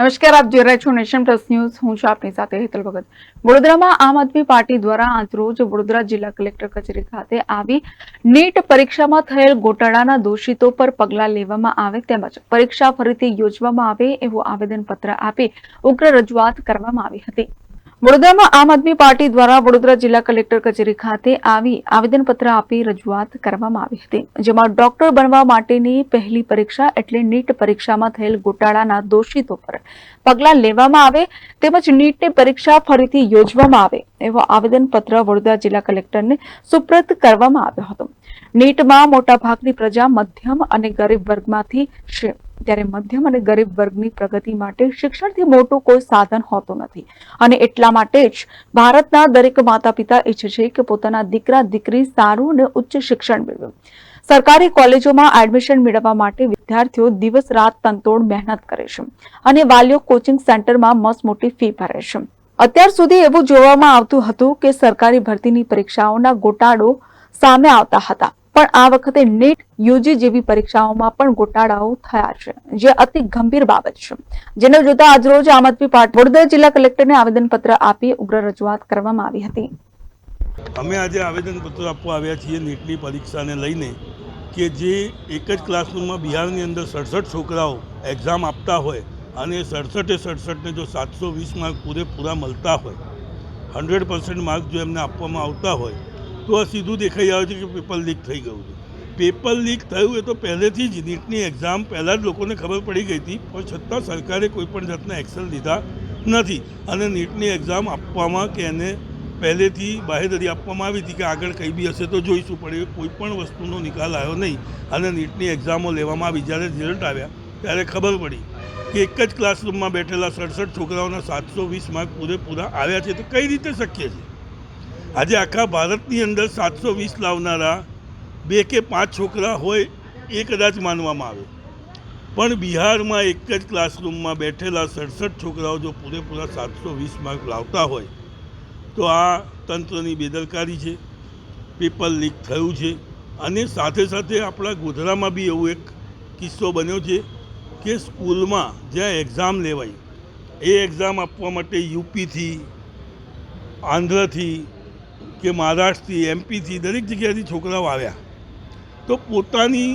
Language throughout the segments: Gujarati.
નમસ્કાર, આપ જોઈ રહ્યા છો નેશન પ્લસ ન્યૂઝ. હું છું આપની સાથે હેતલ ભગત. વડોદરામાં આમ આદમી પાર્ટી દ્વારા આજરોજ વડોદરા જિલ્લા કલેક્ટર કચેરી ખાતે આવી નીટ પરીક્ષામાં થયેલ ગોટાળાના દોષિતો પર પગલાં લેવામાં આવે તેમજ પરીક્ષા ફરીથી યોજવામાં આવે એવું આવેદનપત્ર આપી ઉગ્ર રજૂઆત કરવામાં આવી હતી. વડોદરામાં આમ આદમી પાર્ટી દ્વારા વડોદરા જિલ્લા કલેક્ટર કચેરી ખાતે આવી આવેદનપત્ર આપી રજૂઆત કરવામાં આવી હતી, જેમાં ડોક્ટર બનવા માટેની પહેલી પરીક્ષા એટલે નીટ પરીક્ષામાં થયેલ ગોટાળાના દોષિતો પર પગલાં લેવામાં આવે તેમજ નીટની પરીક્ષા ફરીથી યોજવામાં આવે એવો આવેદનપત્ર વડોદરા જિલ્લા કલેક્ટરને સુપ્રત કરવામાં આવ્યો હતો. નીટમાં મોટાભાગની પ્રજા મધ્યમ અને ગરીબ વર્ગમાંથી છે. ત્યારે મધ્યમ અને ગરીબ વર્ગની પ્રગતિ માટે શિક્ષણથી મોટું કોઈ સાધન હોતું નથી. અને એટલા માટે જ ભારતના દરેક માતા પિતા ઈચ્છે છે કે પોતાના દીકરા, દીકરી સારું અને ઉચ્ચ શિક્ષણ મેળવે. સરકારી કોલેજોમાં એડમિશન મેળવવા માટે વિદ્યાર્થીઓ દિવસ રાત તંતોડ મહેનત કરે છે અને વાલીઓ કોચિંગ સેન્ટરમાં મસ્ત મોટી ફી ભરે છે. અત્યાર સુધી એવું જોવામાં આવતું હતું કે સરકારી ભરતીની પરીક્ષાઓના ગોટાળો સામે આવતા હતા. પણ આ વખતે નીટ, યુજી જેવી પરીક્ષાઓમાં પણ ગોટાળાઓ થયા છે, જે અતિ ગંભીર બાબત છે. જેને જોતા આજરોજ આમ આદમી પાર્ટી, વડોદરા જિલ્લા કલેક્ટરને આવેદનપત્ર આપી ઉગ્ર રજૂઆત કરવામાં આવી હતી. અમે આજે આવેદનપત્ર આપવા આવ્યા છીએ નીટની પરીક્ષાને લઈને કે જે એક જ ક્લાસરૂમમાં બિહારની અંદર સડસઠ છોકરાઓ એક્ઝામ આપતા હોય અને સડસઠે સડસઠને જો સાતસો વીસ માર્ક પૂરેપૂરા મળતા હોય, હંડ્રેડ પર્સન્ટ માર્ક જો એમને આપવામાં આવતા હોય તો આ સીધું દેખાઈ આવે છે કે પેપર લીક થઈ ગયું છે. પેપર લીક થયું એ તો પહેલેથી જ નીટની એક્ઝામ પહેલાં જ લોકોને ખબર પડી ગઈ હતી, પણ છતાં સરકારે કોઈ પણ જાતના એક્શન લીધા નથી. અને નીટની એક્ઝામ આપવામાં કે એને પહેલેથી બાહેધરી આપવામાં આવી હતી કે આગળ કંઈ બી હશે તો જોઈશું, પણ એ કોઈ પણ વસ્તુનો નિકાલ આવ્યો નહીં. અને નીટની એક્ઝામો લેવામાં આવી. જ્યારે રિઝલ્ટ આવ્યા, ત્યારે ખબર પડી કે એક જ ક્લાસરૂમમાં બેઠેલા સડસઠ છોકરાઓના સાતસો વીસ માર્ક પૂરેપૂરા આવ્યા છે. તો કઈ રીતે શક્ય છે? આજે આખા ભારતની અંદર સાતસો વીસ લાવનારા બે કે પાંચ છોકરા હોય એ કદાચ માનવામાં આવે. પણ બિહારમાં એક જ ક્લાસરૂમમાં બેઠેલા સડસઠ છોકરાઓ જો પૂરેપૂરા સાતસો વીસ માર્ક લાવતા હોય, તો આ તંત્રની બેદરકારી છે, પેપર લીક થયું છે અને સાથે સાથે આપણા ગોધરામાં બી એવો એક કિસ્સો બન્યો છે કે સ્કૂલમાં જ્યાં એક્ઝામ લેવાય, એ એક્ઝામ આપવા માટે યુપીથી, આંધ્રથી કે મહારાષ્ટ્રથી એમપીથી દરેક જગ્યાએથી છોકરાઓ આવ્યા. તો પોતાની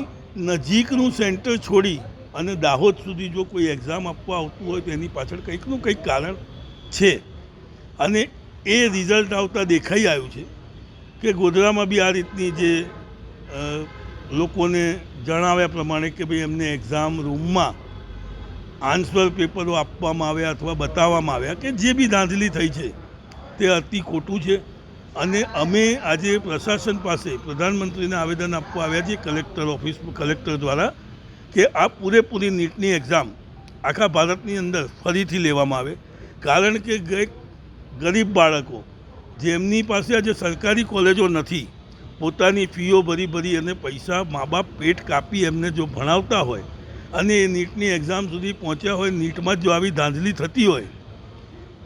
નજીકનું સેન્ટર છોડી અને દાહોદ સુધી જો કોઈ એક્ઝામ આપવા આવતું હોય તો એની પાછળ કંઈકનું કંઈક કારણ છે. અને એ રિઝલ્ટ આવતા દેખાઈ આવ્યું છે કે ગોધરામાં બી આ રીતની જે લોકોને જણાવ્યા પ્રમાણે કે ભાઈ એમને એક્ઝામ રૂમમાં આન્સર પેપરો આપવામાં આવ્યા અથવા બતાવવામાં આવ્યા કે જે બી ધાંધલી થઈ છે તે અતિ ખોટું છે. અને અમે આજે પ્રશાસન પાસે પ્રધાનમંત્રીને આવેદન આપવા આવ્યા છીએ કલેક્ટર ઓફિસ, કલેક્ટર દ્વારા કે આ પૂરેપૂરી નીટની એક્ઝામ આખા ભારતની અંદર ફરીથી લેવામાં આવે. કારણ કે ગરીબ બાળકો જેમની પાસે આજે સરકારી કોલેજો નથી, પોતાની ફીઓ ભરી ભરી અને પૈસા મા બાપ પેટ કાપી એમને જો ભણાવતા હોય અને એ નીટની એક્ઝામ સુધી પહોંચ્યા હોય, નીટમાં જો આવી ધાંધલી થતી હોય,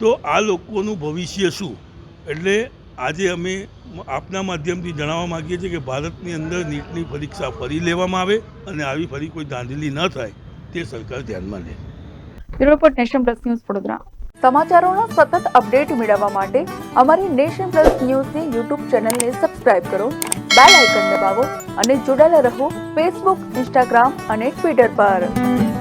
તો આ લોકોનું ભવિષ્ય શું? એટલે આજે અમે આપના માધ્યમથી જણાવવા માગીએ છીએ કે ભારતની અંદર નીટની પરીક્ષા ફરી લેવામાં આવે અને આવી ફરી કોઈ ધાંધલી ન થાય તે સરકાર ધ્યાનમાં લે. Report nation plus news Vadodara. સમાચારોનો સતત અપડેટ મેળવવા માટે અમારી નેશન પ્લસ ન્યૂઝની યુટ્યુબ ચેનલને સબસ્ક્રાઇબ કરો, બેલ આઇકન દબાવો અને જોડાયેલા રહો ફેસબુક, ઇન્સ્ટાગ્રામ અને ટ્વિટર પર.